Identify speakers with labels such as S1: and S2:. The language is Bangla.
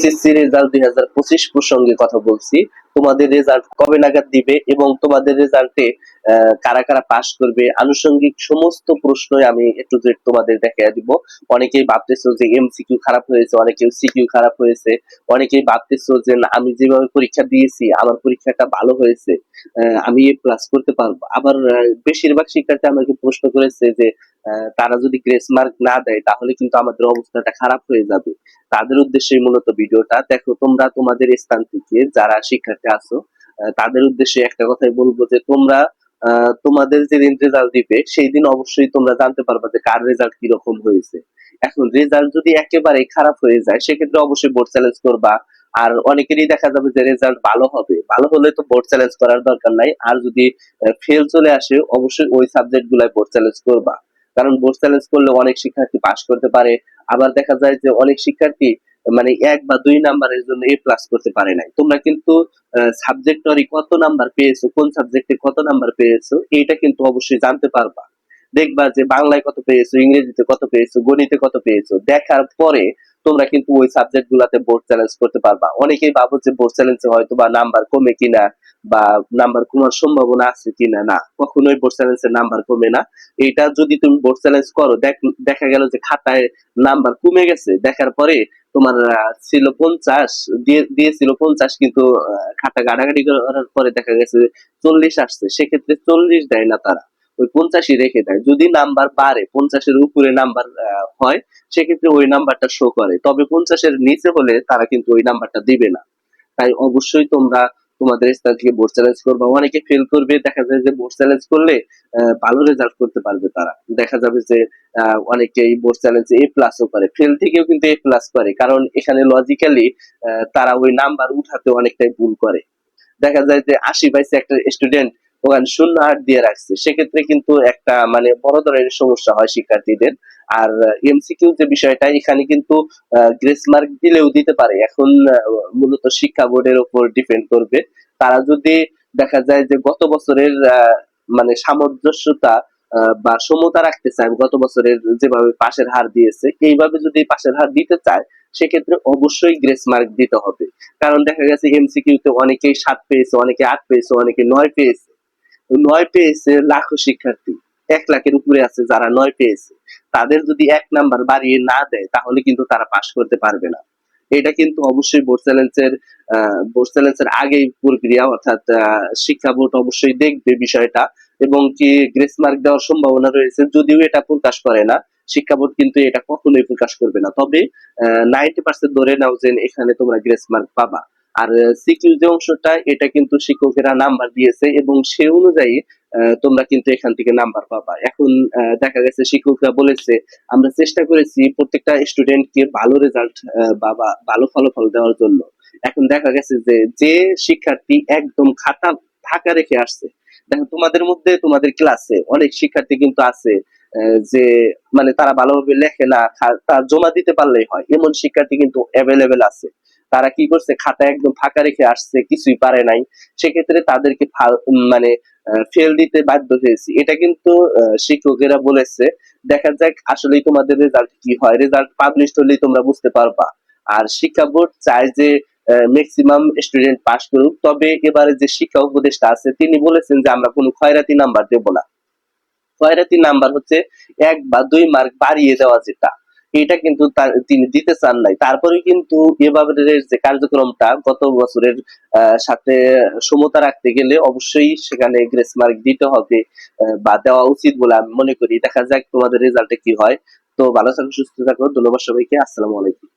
S1: এইচএসসি রেজাল্ট দুই হাজার পঁচিশ প্রসঙ্গে কথা বলছি। তোমাদের রেজাল্ট কবে নাগাদ দিবে এবং তোমাদের রেজাল্টে কারা কারা পাস করবে? আনুষঙ্গিক সমস্ত প্রশ্নই আমি একটু তোমাদের দেখাই দিব। অনেকেই ভাবতেছো যে এমসিকিউ খারাপ হয়েছে অনেকেও সিকিউ খারাপ হয়েছে, অনেকেই ভাবতেছো যে আমি যেভাবে পরীক্ষা দিয়েছি, আমার পরীক্ষাটা ভালো হয়েছে আমি এ প্লাস করতে পারব। আবার বেশিরভাগ শিক্ষার্থী আমাকে প্রশ্ন করেছে যে তারা যদি গ্রেস মার্ক না দেয়, তাহলে কিন্তু আমাদের অবস্থাটা খারাপ হয়ে যাবে। তাদের উদ্দেশ্যে মূলত ভিডিওটা। দেখো, তোমরা তোমাদের স্থান থেকে যারা শিক্ষার্থী আছো তাদের উদ্দেশ্যে একটা কথাই বলব যে তোমরা তোমাদের যেদিন রেজাল্ট দিবে সেই দিন অবশ্যই তোমরা জানতে পারবে যে কার রেজাল্ট কীরকম হয়েছে। এখন রেজাল্ট যদি একেবারে খারাপ হয়ে যায়, সেক্ষেত্রে অবশ্যই বোর্ড চ্যালেঞ্জ করবা। আর অনেকেরই দেখা যাবে যে রেজাল্ট ভালো হবে। ভালো হলে তো বোর্ড চ্যালেঞ্জ করার দরকার নাই। আর যদি ফেল চলে আসে, অবশ্যই ওই সাবজেক্ট গুলাই বোর্ড চ্যালেঞ্জ করবা। কারণ বোর্ড চ্যালেঞ্জ করলে অনেক শিক্ষার্থী পাশ করতে পারে। আবার দেখা যায় যে অনেক শিক্ষার্থী মানে এক বা দুই নাম্বারের জন্য এ প্লাস করতে পারে নাই। তোমরা কিন্তু সাবজেক্টরি কত নাম্বার পেয়েছ, কোন সাবজেক্টে কত নাম্বার পেয়েছ, এইটা কিন্তু অবশ্যই জানতে পারবা। দেখবা যে বাংলায় কত পেয়েছ, ইংরেজিতে কত পেয়েছ, গণিতে কত পেয়েছ। দেখার পরে তোমরা কিন্তু ওই সাবজেক্ট গুলাতে বোর্ড চ্যালেঞ্জ করতে পারবা। অনেকেই ভাবো যে বোর্ড চ্যালেঞ্জে হয়তো বা নাম্বার কমে কিনা বা নাম্বার কমার সম্ভাবনা আছে কিনা। না, কখনোই বোর্ড চ্যালেঞ্জের নাম্বার কমে না। এটা যদি তুমি বোর্ড চ্যালেঞ্জ করো, দেখা গেল যে খাতায় নাম্বার কমে গেছে। দেখার পরে তোমার ছিল পঞ্চাশ, দিয়ে, দিয়েছিল পঞ্চাশ কিন্তু খাতা গাড়াগাড়ি করার পরে দেখা গেছে চল্লিশ আসছে। সেক্ষেত্রে চল্লিশ দেয় না তারা। ওই পঞ্চাশই রেখে দেয়। যদি নাম্বার বাড়ে, পঞ্চাশের উপরে নাম্বার হয়, সেক্ষেত্রে ওই নাম্বারটা শো করে। তবে পঞ্চাশের নিচে হলে তারা কিন্তু ওই নাম্বারটা দিবে না। তাই অবশ্যই তোমরা তোমাদের স্থান থেকে বোর্ড চ্যালেঞ্জ করবে। অনেকে ফেল করবে, দেখা যায় যে বোর্ড চ্যালেঞ্জ করলে ভালো রেজাল্ট করতে পারবে তারা। দেখা যাবে যে অনেকেই বোর্ড চ্যালেঞ্জে এ প্লাসও করে। ফেল থেকেও কিন্তু এ প্লাস করে, কারণ এখানে লজিক্যালি তারা ওই নাম্বার উঠাতে অনেকটাই ভুল করে। দেখা যায় যে আশি পাইছে একটা স্টুডেন্ট ওখানে শূন্য আট দিয়ে রাখছে। সেক্ষেত্রে কিন্তু একটা মানে বড় ধরনের সমস্যা হয় শিক্ষার্থীদের। আর এমসিকিউ যে বিষয়টা, এখানে কিন্তু গ্রেস মার্ক দিলেও দিতে পারে। এখন মূলত শিক্ষা বোর্ডের উপর ডিপেন্ড করবে। তারা যদি দেখা যায় যে গত বছরের মানে সামঞ্জস্যতা বা সমতা রাখতে চায়, গত বছরের যেভাবে পাশের হার দিয়েছে, এইভাবে যদি পাশের হার দিতে চায়, সেক্ষেত্রে অবশ্যই গ্রেস মার্ক দিতে হবে। কারণ দেখা গেছে এমসিকিউ তে অনেকেই সাত পেয়েছে, অনেকে আট পেয়েছে, অনেকে নয় পেয়েছে। নয় পেয়েছে লাখো শিক্ষার্থী। এক লাখের উপরে আছে যারা নয় পেয়েছে। তাদের যদি এক নাম্বার বাড়িয়ে না দেয়, তাহলে কিন্তু তারা পাশ করতে পারবে না। এটা কিন্তু অবশ্যই বোর্ড চ্যালেঞ্জের বোর্ড চ্যালেঞ্জের আগেই প্রক্রিয়া, অর্থাৎ শিক্ষা বোর্ড অবশ্যই দেখবে বিষয়টা। এবং কি গ্রেস মার্ক দেওয়ার সম্ভাবনা রয়েছে, যদিও এটা প্রকাশ করে না। শিক্ষা বোর্ড কিন্তু এটা কখনোই প্রকাশ করবে না। তবে নাইনটি পার্সেন্ট ধরে নাও যে এখানে তোমরা গ্রেস মার্ক পাবা। আর সিকিউ যে অংশটা, এটা কিন্তু শিক্ষকেরা নাম্বার দিয়েছে এবং সে অনুযায়ী তোমরা কিন্তু এখান থেকে নাম্বার পাবা। এখন দেখা গেছে শিক্ষকরা বলেছে, আমরা চেষ্টা করেছি প্রত্যেকটা স্টুডেন্টকে ভালো রেজাল্ট বা বা, ভালো ফলাফল দেওয়ার জন্য। এখন দেখা গেছে যে যে শিক্ষার্থী একদম খাতা ফাঁকা রেখে আসছে, দেখো তোমাদের মধ্যে তোমাদের ক্লাসে অনেক শিক্ষার্থী কিন্তু আছে যে মানে তারা ভালোভাবে লেখে না তা জমা দিতে পারলেই হয়। এমন শিক্ষার্থী কিন্তু অ্যাভেলেবেল আছে। তারা কি করছে? খাতা একদম ফাঁকা রেখে আসছে, কিছুই পারে নাই। সেক্ষেত্রে তাদেরকে মানে ফেল দিতে বাধ্য হয়েছি। এটা কিন্তু শিক্ষকেরা বলেছে। দেখা যাক আসলেই তোমাদের রেজাল্ট কি হয়। রেজাল্ট পাবলিশ হলেই তোমরা বুঝতে পারবা। আর শিক্ষা বোর্ড চায় যে ম্যাক্সিমাম স্টুডেন্ট পাস করুক। তবে এবারে যে শিক্ষা উপদেষ্টা আছে, তিনি বলেছেন যে আমরা কোনো খয়রাতি নাম্বার দেব না। খয়রাতি নাম্বার হচ্ছে এক বা দুই মার্ক বাড়িয়ে দেওয়া যেটা। এটা কিন্তু তিনি দিতে চান নাই। তারপরে কিন্তু এভাবে যে কার্যক্রমটা গত বছরের সাথে সমতা রাখতে গেলে অবশ্যই সেখানে গ্রেস মার্ক দিতে হবে বা দেওয়া উচিত বলে আমি মনে করি। দেখা যাক তোমাদের রেজাল্টে কি হয়। তো ভালো থাকো, সুস্থ থাকো। ধন্যবাদ সবাইকে। আসসালামু আলাইকুম।